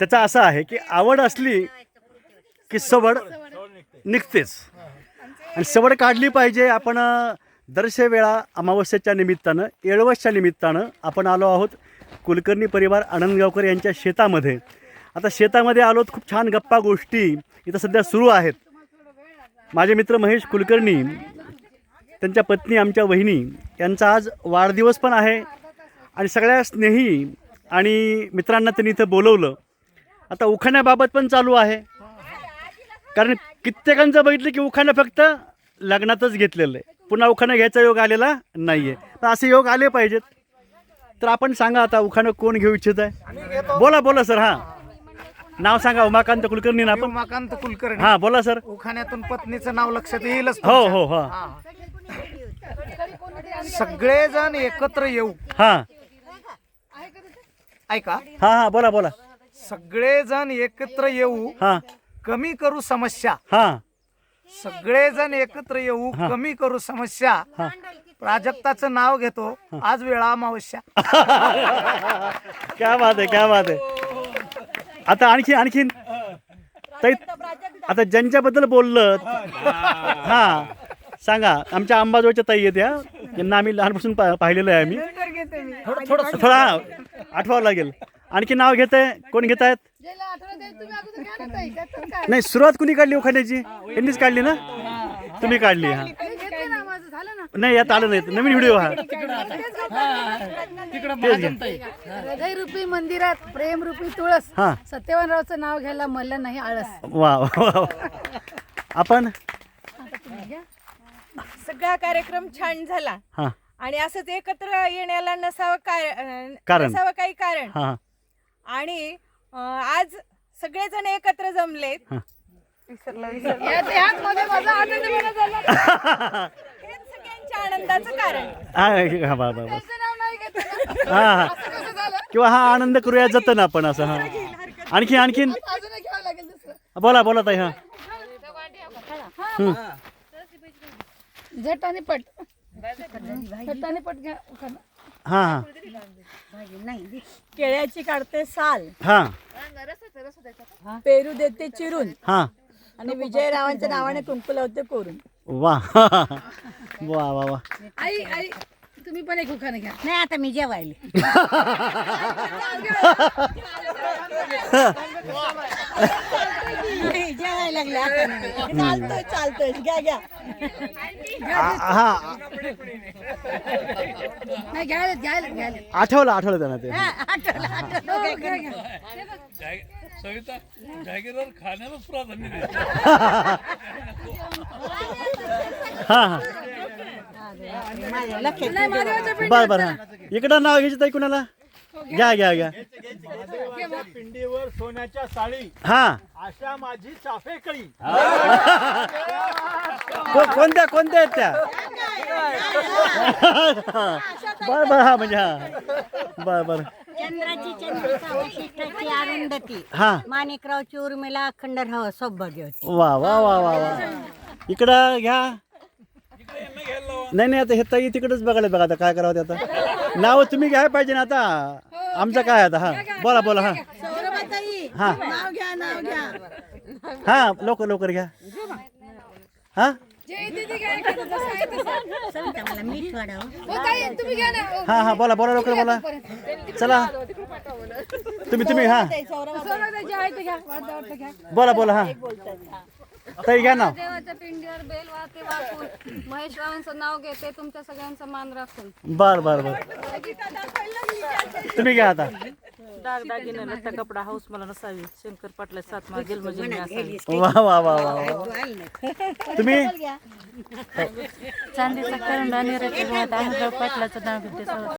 त्याचा असा आहे की आवड असली की सवड निघतेच. आणि सवड काढली पाहिजे आपण दरशे वेळा अमावस्येच्या निमित्तानं येळवसच्या निमित्तानं आपण आलो आहोत कुलकर्णी परिवार आनंदगावकर यांच्या शेतामध्ये. आता शेतामध्ये आलोत खूप छान गप्पा गोष्टी इथं सध्या सुरू आहेत. माझे मित्र महेश कुलकर्णी त्यांच्या पत्नी आमच्या वहिनी यांचा आज वाढदिवस पण आहे. आणि सगळ्या स्नेही आणि मित्रांना त्यांनी इथं बोलवलं. आता उखाण्याबाबत पण चालू आहे. कारण कित्येकांचं बघितलं की उखाणं फक्त लग्नातच घेतलेलं आहे. पुन्हा उखाणं घ्यायचा योग आलेला नाही आहे तर असे योग आले पाहिजेत. तर आपण सांगा आता उखाणं कोण घेऊ इच्छित आहे? बोला बोला सर हां. नाव सांगा उमाकांत कुलकर्णी ना आपण. उमाकांत कुलकर्णी. हां बोला सर. उखाण्यातून पत्नीचं नाव लक्षात येईलच हो. हो हो. हा. सगळेजण एकत्र येऊ. हां. ऐका. हां हां बोला बोला. सगळेजण एकत्र येऊ हां. कमी करू समस्या. हां. सगळेजण एकत्र येऊ कमी करू समस्या. प्राजक्ताचं नाव घेतो आज वेळा अमावस्या. क्या बात आहे क्या बात आहे. आता आणखी आणखीन? ताई आता ज्यांच्याबद्दल बोललं हा सांगा. आमच्या अंबाजोळच्या ताई आहेत या. यांना आम्ही लहानपासून पा- पाहिलेलं आहे आम्ही. थोडं थोडा हा, आठवावं लागेल. आणखी नाव घेत आहे कोण घेत आहेत नाही सुरुवात कुणी काढली उखाण्याची यांनीच काढली ना? तुम्ही काढली हा. नाही यात आलं नाही. नवीन व्हिडिओ हा. तेच घ्या. हृदय रूपी मंदिरात प्रेम रूपी तुळस. हा. सत्यवानरावचं नाव घ्यायला मला नाही आळस. वा वा वा वा. आपण? सगळा कार्यक्रम छान झाला. हा. आणि असंच एकत्र येण्याला नसावं काय कारण. नसावं काही कारण. हा आणि अं, आज सगळेजण एकत्र जमलेत. हेच सगळ्यांच्या आनंदाचं कारण. हा हा बा बा बा. त्याचं नाव नाही घेतलं. हा हा. असं कसं झालं? किंवा हा आनंद करूया जतन आपण असं हा. आणखी आणखीन अजून एक घ्यावं लागेल दुसरं. बोला बोला ताई हा. झट आणि पट. पट घ्या. हा हा. केळ्याची काढते साल. हा. पेरू देते चिरून. हा. आणि विजयरावांच्या नावाने कुंकू लावते कोरून. वा. वा वा वा. आई आई तुम्ही पण एक उखाणं घ्या. नाही आता मी जेवायले. जेवायला लागले आता. चालतोय चालतोय. घ्या घ्या. आ- हा. नाही घ्यायला घ्यायला घ्यायला आठवलं आठवलं त्यांना ते. आठवलं आठवलं. हो, घ्या, घ्या. सविता जागीरदार खाण्यालाच प्राधान्य देते. हा हा. नाही महादेवाच्या पिंडी बर बर हा. इकडं नाव घ्यायचं ताई कुणाला? घ्या. घ्या घ्या पिंडीवर सोन्याच्या साळी. हा. आशा माझी चाफेकळी को- कोणत्या कोणत्या आहेत त्या? बर बर हा म्हणजे हा. बर बर. चंद्राची चंद्रिका वशिष्ठाची आनंदती हा. माणिकरावची उर्मिला अखंड राहावं सौभाग्य होती वा वा वा वा वा. इकडं घ्या. नाही नाही आता हे ताई तिकडच बघायला बघा आता काय करावं ते आता. नाव तुम्ही घ्यायला पाहिजे ना आता. आमचं काय आता हा. बोला बोला हा. हा. नाव घ्या नाव घ्या. हा लवकर लवकर घ्या. हा? हो हो. बोला बोला लवकर बोला. चला. तुम्ही तुम्ही हा. बोला बोला हा. ताई घ्या नाव देवाच्या पिंडीवर बेल वाहते वाकून महेश रावांचं नाव घेते तुमच्या सगळ्यांचा मान राखून. बर बर बर. तुम्ही घ्या आता. दागदागिने लत्ता कपडा हाऊस मला नसावी. शंकर पाटला सात मागेल म्हणजे मी असावी. वा वा वा वा वा. तुम्ही? चांदीचा करंडा पाटलाचं नाव घेते